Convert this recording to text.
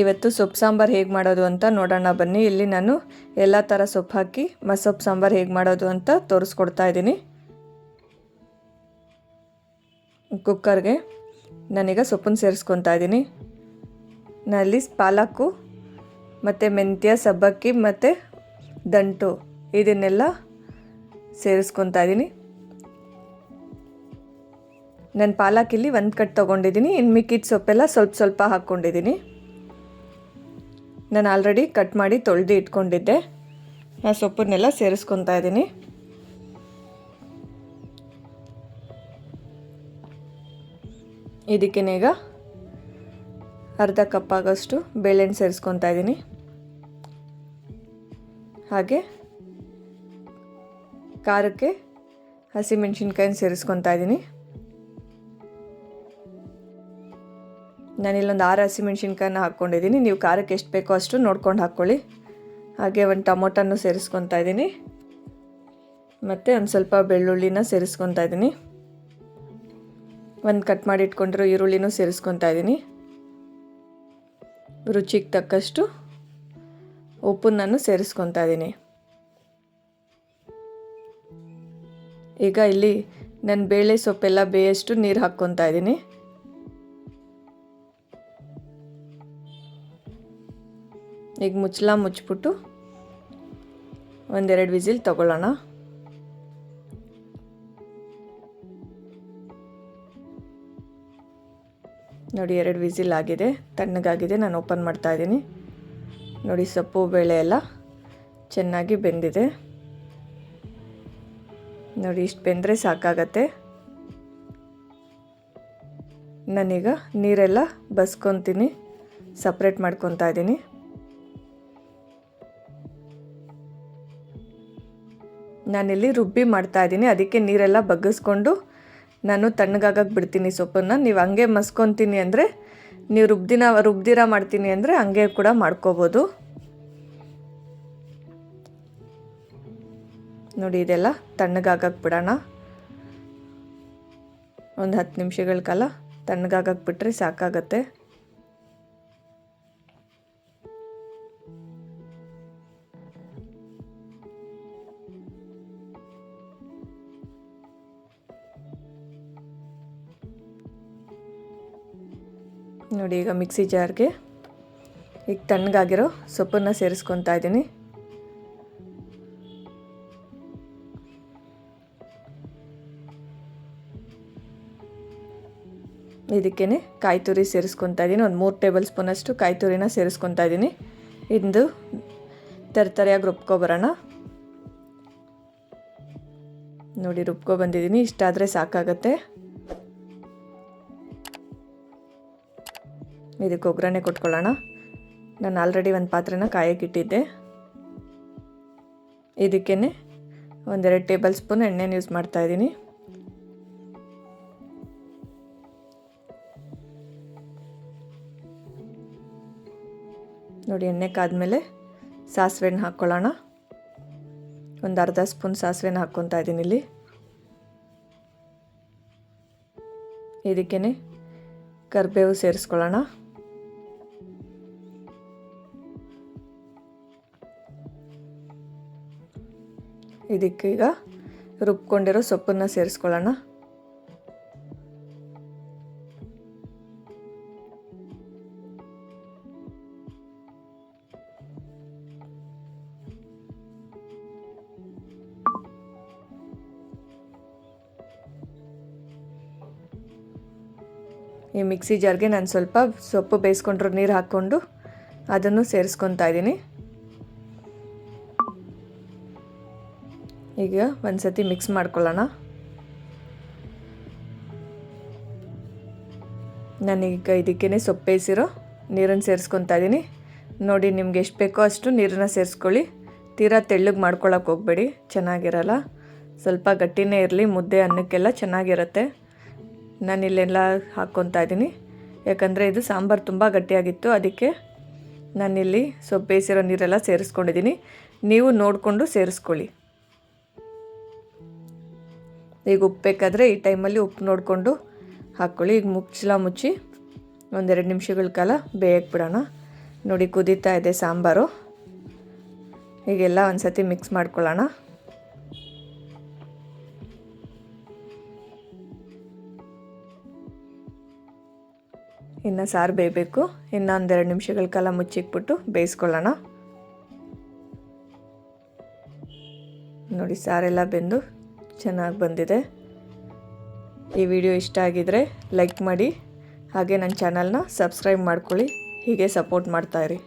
ಇವತ್ತು ಸೊಪ್ಪು ಸಾಂಬಾರು ಹೇಗೆ ಮಾಡೋದು ಅಂತ ನೋಡೋಣ ಬನ್ನಿ. ಇಲ್ಲಿ ನಾನು ಎಲ್ಲ ಥರ ಸೊಪ್ಪು ಹಾಕಿ ಮಸೊಪ್ಪು ಸಾಂಬಾರು ಹೇಗೆ ಮಾಡೋದು ಅಂತ ತೋರಿಸ್ಕೊಡ್ತಾ ಇದ್ದೀನಿ. ಕುಕ್ಕರ್ಗೆ ನಾನೀಗ ಸೊಪ್ಪನ್ನು ಸೇರಿಸ್ಕೊತಾ ಇದ್ದೀನಿ. ನಲ್ಲಿ ಪಾಲಕ್ಕು ಮತ್ತು ಮೆಂತ್ಯ, ಸಬ್ಬಕ್ಕಿ, ಮತ್ತು ದಂಟು ಇದನ್ನೆಲ್ಲ ಸೇರಿಸ್ಕೊತಾ ಇದ್ದೀನಿ. ನಾನು ಪಾಲಕ್ ಇಲ್ಲಿ ಒಂದು ಕಟ್ ತೊಗೊಂಡಿದ್ದೀನಿ. ಇನ್ನು ಮಿಕ್ಕಿದ ಸೊಪ್ಪೆಲ್ಲ ಸ್ವಲ್ಪ ಸ್ವಲ್ಪ ಹಾಕ್ಕೊಂಡಿದ್ದೀನಿ ನಾನು ಆಲ್ರೆಡಿ ಕಟ್ ಮಾಡಿ ತೊಳೆದು ಇಟ್ಕೊಂಡಿದ್ದೆ. ಆ ಸೊಪ್ಪನ್ನೆಲ್ಲ ಸೇರಿಸ್ಕೊತಾ ಇದ್ದೀನಿ. ಇದಕ್ಕೇನೀಗ ಅರ್ಧ ಕಪ್ ಆಗೋಷ್ಟು ಬೇಳೆಹಣ್ಣು ಸೇರಿಸ್ಕೊತಾ ಇದ್ದೀನಿ. ಹಾಗೆ ಖಾರಕ್ಕೆ ಹಸಿಮೆಣ್ಸಿನ್ಕಾಯಿನ ಸೇರಿಸ್ಕೊತಾ ಇದ್ದೀನಿ. ನಾನಿಲ್ಲೊಂದು ಆರು ಹಸಿಮೆಣ್ಸಿನ್ಕಾಯನ್ನ ಹಾಕ್ಕೊಂಡಿದ್ದೀನಿ. ನೀವು ಖಾರಕ್ಕೆ ಎಷ್ಟು ಬೇಕೋ ಅಷ್ಟು ನೋಡ್ಕೊಂಡು ಹಾಕ್ಕೊಳ್ಳಿ. ಹಾಗೆ ಒಂದು ಟೊಮೊಟೊನೂ ಸೇರಿಸ್ಕೊತಾ ಇದ್ದೀನಿ. ಮತ್ತು ಒಂದು ಸ್ವಲ್ಪ ಬೆಳ್ಳುಳ್ಳಿನ ಸೇರಿಸ್ಕೊತಾ ಇದ್ದೀನಿ. ಒಂದು ಕಟ್ ಮಾಡಿ ಇಟ್ಕೊಂಡಿರೋ ಈರುಳ್ಳಿನೂ ಸೇರಿಸ್ಕೊತಾ ಇದ್ದೀನಿ. ರುಚಿಗೆ ತಕ್ಕಷ್ಟು ಉಪ್ಪನ್ನು ನಾನು ಸೇರಿಸ್ಕೊತಾ ಇದ್ದೀನಿ. ಈಗ ಇಲ್ಲಿ ನನ್ನ ಬೇಳೆ ಸೊಪ್ಪೆಲ್ಲ ಬೇಯಷ್ಟು ನೀರು ಹಾಕ್ಕೊತಾ ಇದ್ದೀನಿ. ಈಗ ಮುಚ್ಚಲ, ಮುಚ್ಚಿಬಿಟ್ಟು ಒಂದೆರಡು ವಿಸಿಲ್ ತಗೊಳ್ಳೋಣ. ನೋಡಿ, ಎರಡು ವಿಸಿಲ್ ಆಗಿದೆ, ತಣ್ಣಗಾಗಿದೆ, ನಾನು ಓಪನ್ ಮಾಡ್ತಾ ಇದ್ದೀನಿ. ನೋಡಿ, ಸೊಪ್ಪು, ಬೇಳೆ ಎಲ್ಲ ಚೆನ್ನಾಗಿ ಬೆಂದಿದೆ. ನೋಡಿ, ಇಷ್ಟು ಬೆಂದರೆ ಸಾಕಾಗತ್ತೆ. ನಾನೀಗ ನೀರೆಲ್ಲ ಬಸ್ಕೊತೀನಿ, ಸಪ್ರೇಟ್ ಮಾಡ್ಕೊತಾ ಇದ್ದೀನಿ. ನಾನಿಲ್ಲಿ ರುಬ್ಬಿ ಮಾಡ್ತಾ ಇದ್ದೀನಿ. ಅದಕ್ಕೆ ನೀರೆಲ್ಲ ಬಗ್ಗಿಸ್ಕೊಂಡು ನಾನು ತಣ್ಣಗಾಗಕ್ಕೆ ಬಿಡ್ತೀನಿ ಸೊಪ್ಪನ್ನು. ನೀವು ಹಂಗೆ ಮಸ್ಕೊತೀನಿ ಅಂದರೆ, ನೀವು ರುಬ್ದಿನ, ರುಬ್ದಿರ ಮಾಡ್ತೀನಿ ಅಂದರೆ ಹಂಗೆ ಕೂಡ ಮಾಡ್ಕೋಬೋದು. ನೋಡಿ, ಇದೆಲ್ಲ ತಣ್ಣಗಾಗಕ್ಕೆ ಬಿಡೋಣ. ಒಂದು ಹತ್ತು ನಿಮಿಷಗಳ ಕಾಲ ತಣ್ಣಗಾಗಕ್ಕೆ ಬಿಟ್ಟರೆ ಸಾಕಾಗತ್ತೆ. ನೋಡಿ ಈಗ ಮಿಕ್ಸಿ ಜಾರ್ಗೆ. ಈಗ ತಣ್ಣಗಾಗಿರೋ ಸೊಪ್ಪನ್ನು ಸೇರಿಸ್ಕೊತಾ ಇದ್ದೀನಿ. ಇದಕ್ಕೇ ಕಾಯಿ ತುರಿ ಸೇರಿಸ್ಕೊತಾ ಇದ್ದೀನಿ. ಒಂದು ಮೂರು ಟೇಬಲ್ ಸ್ಪೂನಷ್ಟು ಕಾಯಿ ತುರಿನ ಸೇರಿಸ್ಕೊತಾ ಇದ್ದೀನಿ. ಇಂದು ತರತರಿಯಾಗಿ ರುಬ್ಕೊಬರೋಣ ನೋಡಿ, ರುಬ್ಕೊ ಬಂದಿದ್ದೀನಿ. ಇಷ್ಟಾದರೆ ಸಾಕಾಗತ್ತೆ. ಇದಕ್ಕೆ ಒಗ್ಗರಣೆ ಕೊಟ್ಕೊಳ್ಳೋಣ. ನಾನು ಆಲ್ರೆಡಿ ಒಂದು ಪಾತ್ರೆನ ಕಾಯಕ್ಕಿಟ್ಟಿದ್ದೆ ಇದಕ್ಕೇ ಒಂದೆರಡು ಟೇಬಲ್ ಸ್ಪೂನ್ ಎಣ್ಣೆನ ಯೂಸ್ ಮಾಡ್ತಾಯಿದ್ದೀನಿ ನೋಡಿ, ಎಣ್ಣೆ ಕಾದ್ಮೇಲೆ ಸಾಸಿವೆನ ಹಾಕ್ಕೊಳ್ಳೋಣ. ಒಂದು ಅರ್ಧ ಸ್ಪೂನ್ ಸಾಸಿವೆನ ಹಾಕ್ಕೊತಾ ಇದ್ದೀನಿ ಇಲ್ಲಿ. ಇದಕ್ಕೇ ಕರಿಬೇವು ಸೇರಿಸ್ಕೊಳ್ಳೋಣ. ಇದಕ್ಕೀಗ ರುಬ್ಕೊಂಡಿರೋ ಸೊಪ್ಪನ್ನು ಸೇರಿಸ್ಕೊಳ್ಳೋಣ. ಈ ಮಿಕ್ಸಿ ಜಾರ್ಗೆ ನಾನು ಸ್ವಲ್ಪ ಸೊಪ್ಪು ಬೇಯಿಸ್ಕೊಂಡಿರೋ ನೀರು ಹಾಕ್ಕೊಂಡು ಅದನ್ನು ಸೇರಿಸ್ಕೊತಾ ಇದ್ದೀನಿ. ಈಗ ಒಂದು ಸತಿ ಮಿಕ್ಸ್ ಮಾಡ್ಕೊಳ್ಳೋಣ. ನಾನೀಗ ಇದಕ್ಕೇ ಸೊಪ್ಪು ಬೇಯಿಸಿರೋ ನೀರನ್ನು ಸೇರಿಸ್ಕೊತಾ ಇದ್ದೀನಿ. ನೋಡಿ ನಿಮ್ಗೆ ಎಷ್ಟು ಬೇಕೋ ಅಷ್ಟು ನೀರನ್ನ ಸೇರಿಸ್ಕೊಳ್ಳಿ. ತೀರಾ ತೆಳ್ಳಗೆ ಮಾಡ್ಕೊಳ್ಳೋಕೆ ಹೋಗಬೇಡಿ, ಚೆನ್ನಾಗಿರಲ್ಲ. ಸ್ವಲ್ಪ ಗಟ್ಟಿನೇ ಇರಲಿ, ಮುದ್ದೆ ಅನ್ನಕ್ಕೆಲ್ಲ ಚೆನ್ನಾಗಿರುತ್ತೆ. ನಾನು ಇಲ್ಲೆಲ್ಲ ಹಾಕ್ಕೊತಾ ಇದ್ದೀನಿ. ಯಾಕಂದರೆ ಇದು ಸಾಂಬಾರು ತುಂಬ ಗಟ್ಟಿಯಾಗಿತ್ತು, ಅದಕ್ಕೆ ನಾನಿಲ್ಲಿ ಸೊಪ್ಪು ಬೇಯಿಸಿರೋ ನೀರೆಲ್ಲ ಸೇರಿಸ್ಕೊಂಡಿದ್ದೀನಿ. ನೀವು ನೋಡಿಕೊಂಡು ಸೇರಿಸ್ಕೊಳ್ಳಿ. ಈಗ ಉಪ್ಪು ಬೇಕಾದರೆ ಈ ಟೈಮಲ್ಲಿ ಉಪ್ಪು ನೋಡಿಕೊಂಡು ಹಾಕ್ಕೊಳ್ಳಿ ಈಗ ಮುಚ್ಚಲ ಮುಚ್ಚಿ ಒಂದೆರಡು ನಿಮಿಷಗಳ ಕಾಲ ಬೇಯಕ್ಕೆ ಬಿಡೋಣ. ನೋಡಿ, ಕುದೀತಾ ಇದೆ ಸಾಂಬಾರು. ಈಗೆಲ್ಲ ಒಂದು ಸತಿ ಮಿಕ್ಸ್ ಮಾಡ್ಕೊಳ್ಳೋಣ. ಇನ್ನು ಸಾರು ಬೇಯಬೇಕು. ಇನ್ನು ಒಂದೆರಡು ನಿಮಿಷಗಳ ಕಾಲ ಮುಚ್ಚಿಕ್ಬಿಟ್ಟು ಬೇಯಿಸ್ಕೊಳ್ಳೋಣ. ನೋಡಿ, ಸಾರೆಲ್ಲ ಬೆಂದು ಚೆನ್ನಾಗಿ ಬಂದಿದೆ. ಈ ವಿಡಿಯೋ ಇಷ್ಟ ಆಗಿದರೆ ಲೈಕ್ ಮಾಡಿ, ಹಾಗೆ ನನ್ನ ಚಾನಲ್ನ ಸಬ್ಸ್ಕ್ರೈಬ್ ಮಾಡ್ಕೊಳ್ಳಿ. ಹೀಗೆ ಸಪೋರ್ಟ್ ಮಾಡ್ತಾಯಿರಿ